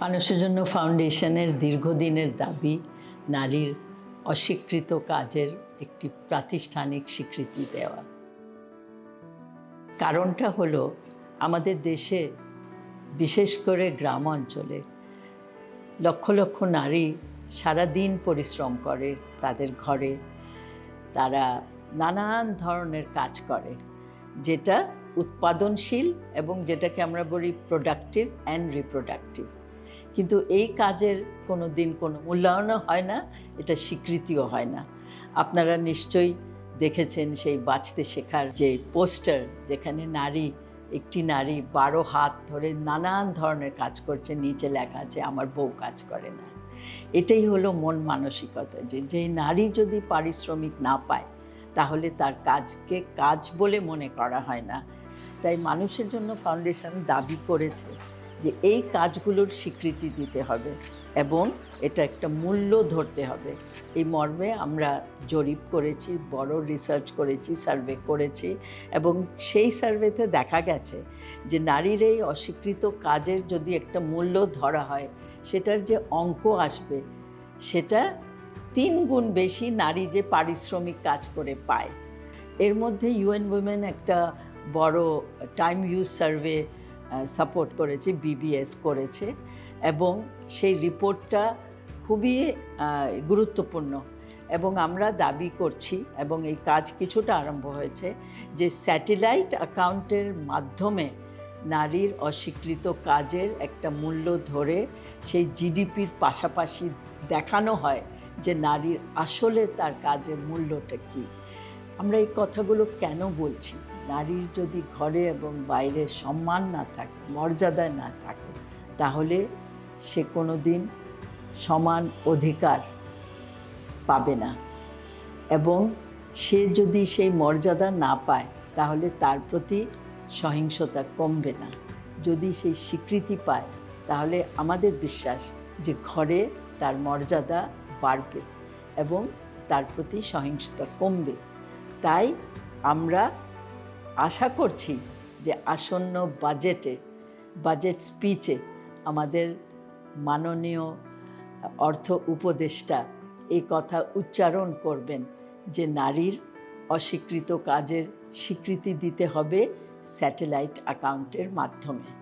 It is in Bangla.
মানুষের জন্য ফাউন্ডেশনের দীর্ঘদিনের দাবি নারীর অস্বীকৃত কাজের একটি প্রাতিষ্ঠানিক স্বীকৃতি দেওয়া। কারণটা হলো আমাদের দেশে বিশেষ করে গ্রাম অঞ্চলে লক্ষ লক্ষ নারী সারা দিন পরিশ্রম করে তাদের ঘরে। তারা নানান ধরনের কাজ করে, যেটা উৎপাদনশীল এবং যেটাকে আমরা বলি প্রোডাক্টিভ অ্যান্ড রিপ্রোডাক্টিভ কিন্তু এই কাজের কোনো দিন কোনো মূল্যায়নও হয় না, এটা স্বীকৃতিও হয় না। আপনারা নিশ্চয়ই দেখেছেন সেই বাঁচতে শেখার যে পোস্টার, যেখানে নারী, একটি নারী বারো হাত ধরে নানান ধরনের কাজ করছে, নিচে লেখা আছে, আমার বউ কাজ করে না। এটাই হলো মন মানসিকতা, যে যে নারী যদি পারিশ্রমিক না পায়, তাহলে তার কাজকে কাজ বলে মনে করা হয় না। তাই মানুষের জন্য ফাউন্ডেশন দাবি করেছে যে এই কাজগুলোর স্বীকৃতি দিতে হবে এবং এটা একটা মূল্য ধরতে হবে। এই মর্মে আমরা জরিপ করেছি, বড় রিসার্চ করেছি সার্ভে করেছি এবং সেই সার্ভেতে দেখা গেছে যে নারীর এই অস্বীকৃত কাজের যদি একটা মূল্য ধরা হয়, সেটার যে অঙ্ক আসবে, সেটা তিন গুণ বেশি নারী যে পারিশ্রমিক কাজ করে পায়। এর মধ্যে ইউএন উইমেন একটা বড় টাইম ইউজ সার্ভে সাপোর্ট করেছে বিবিএস করেছে এবং সেই রিপোর্টটা খুবই গুরুত্বপূর্ণ এবং আমরা দাবি করছি এবং এই কাজ কিছুটা আরম্ভ হয়েছে যে স্যাটেলাইট অ্যাকাউন্টের মাধ্যমে নারীর অস্বীকৃত কাজের একটা মূল্য ধরে সেই জিডিপির পাশাপাশি দেখানো হয় যে নারীর আসলে তার কাজের মূল্যটা কী। আমরা এই কথাগুলো কেন বলছি? নারীর যদি ঘরে এবং বাইরে সম্মান না থাকে মর্যাদায় না থাকে, তাহলে সে কোনো দিন সমান অধিকার পাবে না। এবং সে যদি সেই মর্যাদা না পায়, তাহলে তার প্রতি সহিংসতা কমবে না। যদি সেই স্বীকৃতি পায়, তাহলে আমাদের বিশ্বাস যে ঘরে তার মর্যাদা বাড়বে এবং তার প্রতি সহিংসতা কমবে। তাই আমরা আশা করছি যে আসন্ন বাজেটে, বাজেট স্পিচে আমাদের মাননীয় অর্থ উপদেষ্টা এই কথা উচ্চারণ করবেন যে নারীর অস্বীকৃত কাজের স্বীকৃতি দিতে হবে স্যাটেলাইট অ্যাকাউন্টের মাধ্যমে।